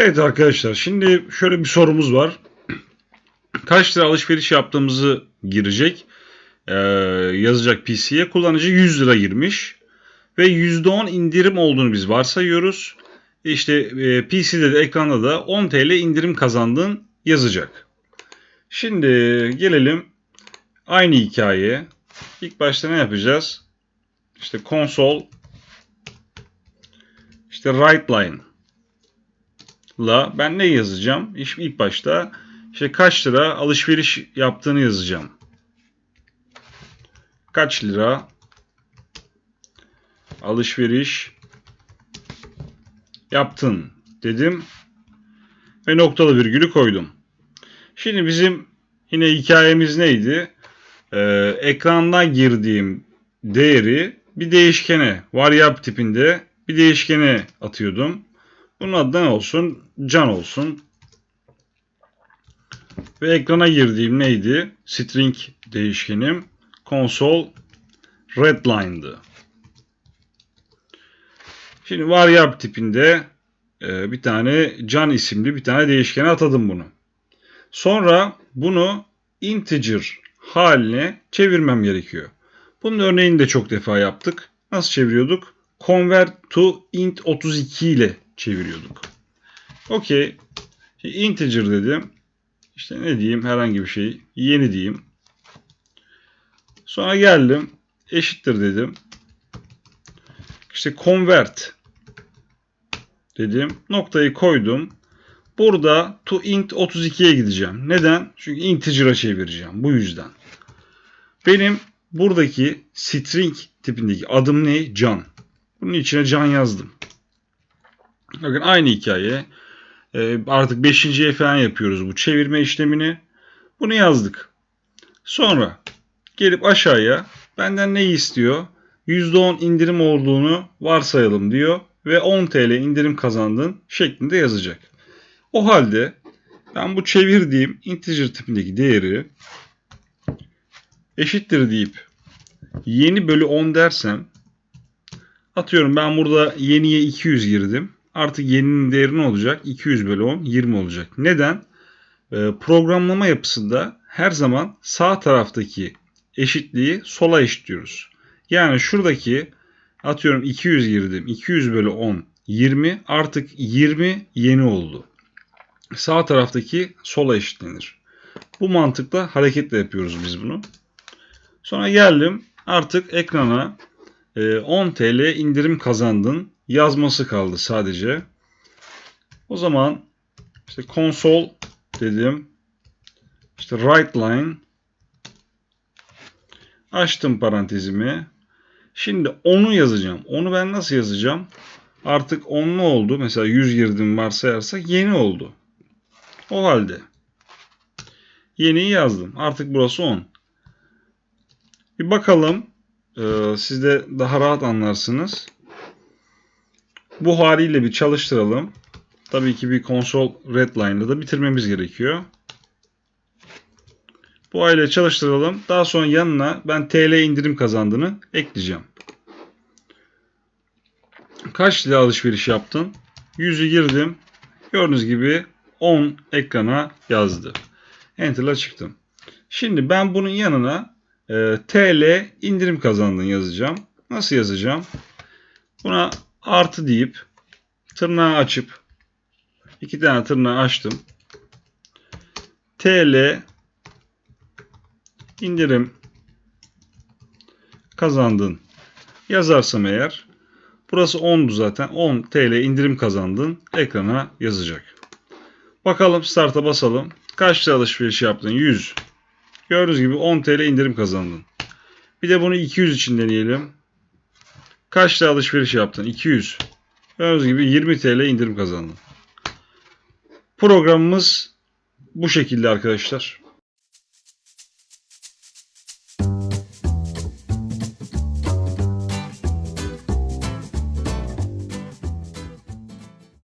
Evet arkadaşlar şimdi şöyle bir sorumuz var. Kaç lira alışveriş yaptığımızı girecek. Ee, yazacak PC'ye. Kullanıcı 100 lira girmiş. Ve %10 indirim olduğunu biz varsayıyoruz. İşte e, PC'de de ekranda da 10 TL indirim kazandığın yazacak. Şimdi gelelim aynı hikayeye. İlk başta ne yapacağız? İşte konsol işte right line la ben ne yazacağım? İşte ilk başta işte kaç lira alışveriş yaptığını yazacağım. Kaç lira alışveriş yaptın dedim ve noktalı virgülü koydum. Şimdi bizim yine hikayemiz neydi? Ee, ekrandan girdiğim değeri bir değişkene, variable tipinde bir değişkene atıyordum. Bunun adı ne olsun? Can olsun. Ve ekrana girdiğim neydi? String değişkenim console redline'dı. Şimdi variable tipinde e, bir tane can isimli bir tane değişkene atadım bunu. Sonra bunu integer haline çevirmem gerekiyor. Bunun örneğini de çok defa yaptık. Nasıl çeviriyorduk? Convert to int 32 ile çeviriyorduk. Okey. Integer dedim. İşte ne diyeyim herhangi bir şey. Yeni diyeyim. Sonra geldim. Eşittir dedim. İşte convert dedim. Noktayı koydum. Burada to int 32'ye gideceğim. Neden? Çünkü integer'a çevireceğim. Bu yüzden. Benim buradaki string tipindeki adım ne? Can. Bunun içine can yazdım. Bakın aynı hikaye. Ee, artık 5. falan yapıyoruz bu çevirme işlemini. Bunu yazdık. Sonra gelip aşağıya benden neyi istiyor? %10 indirim olduğunu varsayalım diyor ve 10 TL indirim kazandın şeklinde yazacak. O halde ben bu çevirdiğim integer tipindeki değeri eşittir deyip yeni bölü 10 dersem atıyorum ben burada yeniye 200 girdim. Artık yeninin değeri ne olacak? 200 bölü 10 20 olacak. Neden? Ee, programlama yapısında her zaman sağ taraftaki eşitliği sola eşitliyoruz. Yani şuradaki atıyorum 200 girdim. 200 bölü 10 20 artık 20 yeni oldu. Sağ taraftaki sola eşitlenir. Bu mantıkla hareketle yapıyoruz biz bunu. Sonra geldim artık ekrana 10 TL indirim kazandın yazması kaldı sadece. O zaman işte console dedim. İşte right line açtım parantezimi. Şimdi onu yazacağım. Onu ben nasıl yazacağım? Artık onlu oldu. Mesela 100 girdim varsayarsak yeni oldu. O halde yeniyi yazdım. Artık burası 10. Bir bakalım. Ee, siz de daha rahat anlarsınız. Bu haliyle bir çalıştıralım. Tabii ki bir konsol redline'da da bitirmemiz gerekiyor. Bu aile çalıştıralım. Daha sonra yanına ben TL indirim kazandığını ekleyeceğim. Kaç lira alışveriş yaptın? 100'ü girdim. Gördüğünüz gibi 10 ekrana yazdı. Enter'la çıktım. Şimdi ben bunun yanına e, TL indirim kazandın yazacağım. Nasıl yazacağım? Buna artı deyip tırnağı açıp iki tane tırnağı açtım. TL indirim kazandın yazarsam eğer burası 10'du zaten 10 TL indirim kazandın ekrana yazacak. Bakalım start'a basalım. Kaç lira alışveriş yaptın? 100. Gördüğünüz gibi 10 TL indirim kazandın. Bir de bunu 200 için deneyelim. Kaç lira alışveriş yaptın? 200. Gördüğünüz gibi 20 TL indirim kazandın. Programımız bu şekilde arkadaşlar.